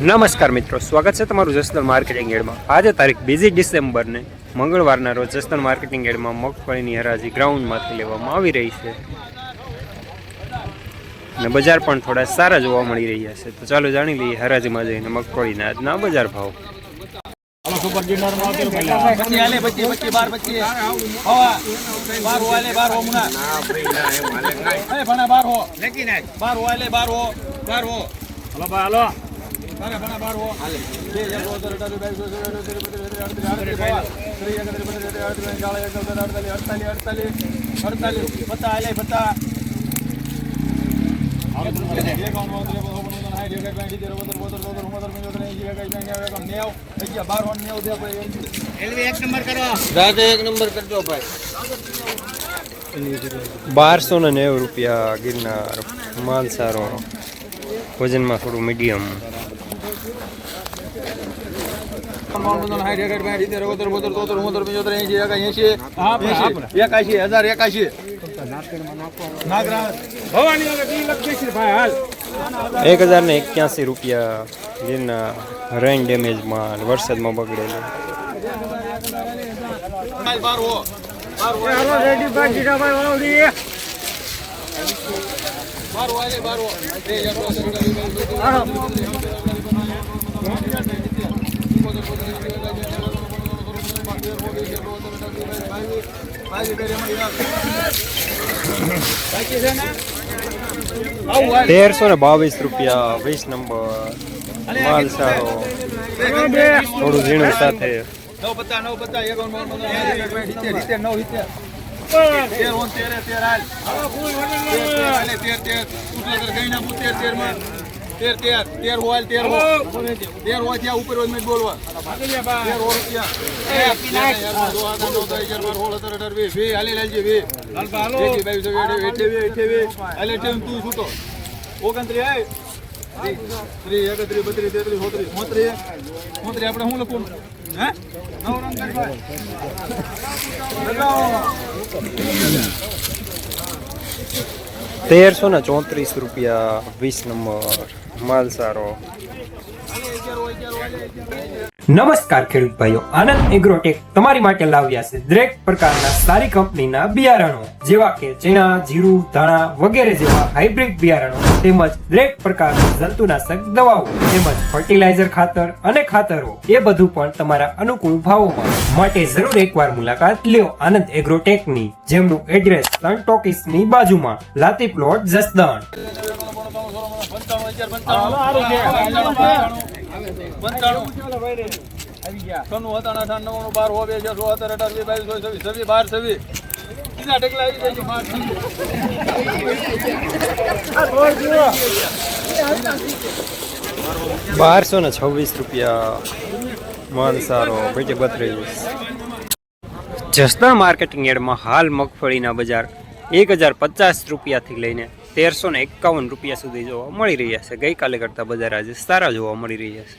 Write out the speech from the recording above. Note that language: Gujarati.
નમસ્કાર મિત્રો, સ્વાગત છે તમારું જસ્તન માર્કેટિંગ એડમાં. આજે તારીખ બીજી ડિસેમ્બરને મંગળવારના રોજ જસ્તન માર્કેટિંગ એડમાં મગફળીની હરાજી ગ્રાઉન્ડમાંથી લેવામાં આવી રહી છે. અને બજાર પણ થોડા સારા જોવા મળી રહ્યા છે. તો ચાલો જાણી લઈએ હરાજીમાં જઈને મગફળીના આજના બજાર ભાવ. બાર હો બારસો ને નેવું રૂપિયા ગિરનાર માલ સારો વજનમાં થોડું મીડિયમ એક હજાર ને એક્યાસી રૂપિયા ગિરનાર રેન ડેમેજમાં વરસાદમાં બગડેલું. બારો બારો આલે બારો તેરસો ને બાવીસ રૂપિયા વીસ નંબર. માલ સારો. થોડું ઝીણું સાથે. નવ નવ એકાવન નવ સિત્તેર. તેર તેરે તેર હાલ તેર તેર હાલે. તેર તેર ઉતલે ગઈ ના તેર. તેરમાં તેર તેર તેર તેર હોય તેર હો ત્યાં ઉપર હોય બોલવા. તેર હોય ત્યાં. વીસ, વીસ, હાલી લાલજી, અઠ્યાવીસ, અઠ્યાવીસ. હાલે તું છૂટો. ઓગણત્રીસ, હે? એકત્રીસ, બત્રીસ, તેત્રીસ, ચોત્રીસ, ચોત્રીસ. ચોત્રીસ આપણે શું લખવું? હે? નવ રન લગાવો. તેરસો ને ચોત્રીસ રૂપિયા વીસ નંબર. માલ સારો નમસ્કાર ખેડૂત ભાઈઓ, આનંદ એગ્રોટેક તમારી માટે લાવ્યા છે દરેક પ્રકારના સારી કંપનીના બિયારણો, જેવા કે ચણા, જીરું, ધાણા વગેરે જેવા હાઇબ્રિડ બિયારણો, તેમજ દરેક પ્રકારના જંતુનાશક દવાઓ, તેમજ ફર્ટિલાઇઝર ખાતર અને ખાતરો, એ બધું પણ તમારા અનુકૂળ ભાવોમાં. માટે જરૂર એકવાર મુલાકાત લ્યો આનંદ એગ્રોટેકની જેમનું એડ્રેસ ત્રણ ટોકીસની બાજુમાં, લાતી પ્લોટ જસદણ. બારસો ને છવ્વીસ રૂપિયા માલ સારો પેટી બત્રીસ. જસદણ માર્કેટિંગ એડમાં હાલ મગફળીના બજાર એક હજાર પચાસ રૂપિયાથી લઈને તેરસો ને એકાવન રૂપિયા સુધી જોવા મળી રહ્યા છે. ગઈકાલે કરતાં બજાર આજે સારા જોવા મળી રહ્યા છે.